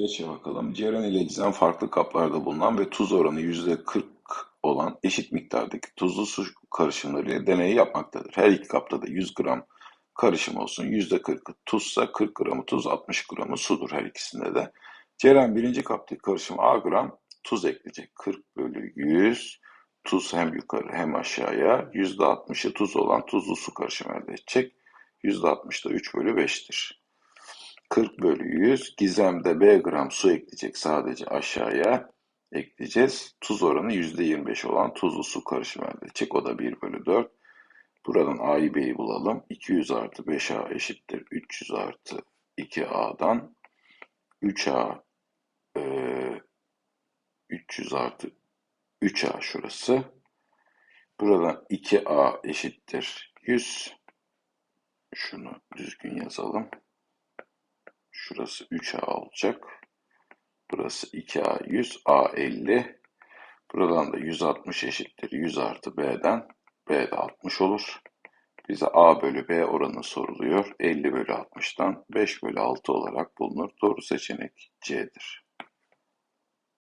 5'e bakalım. Ceren ile Gizem farklı kaplarda bulunan ve tuz oranı %40 olan eşit miktardaki tuzlu su karışımlarıyla deneyi yapmaktadır. Her iki kapta da 100 gram karışım olsun. %40'ı tuzsa 40 gramı tuz, 60 gramı sudur her ikisinde de. Ceren birinci kaptaki karışıma A gram tuz ekleyecek. 40 bölü 100 tuz hem yukarı hem aşağıya %60'ı tuz olan tuzlu su karışımı elde edecek. %60 da 3 bölü 5'tir. 40 bölü 100 Gizem'de B gram su ekleyecek sadece aşağıya ekleyeceğiz. Tuz oranı %25 olan tuzlu su karışımı elde edecek. O da 1 bölü 4. Buradan A'yı B'yi bulalım. 200 artı 5A eşittir 300 artı 2A'dan 3A e, 300 artı 3A şurası. Buradan 2A eşittir 100. Şunu düzgün yazalım. Şurası 3A olacak. Burası 2A 100, A 50. Buradan da 160 eşittir 100 artı B'den. B de 60 olur. Bize A bölü B oranı soruluyor. 50 bölü 60'tan 5 bölü 6 olarak bulunur. Doğru seçenek C'dir.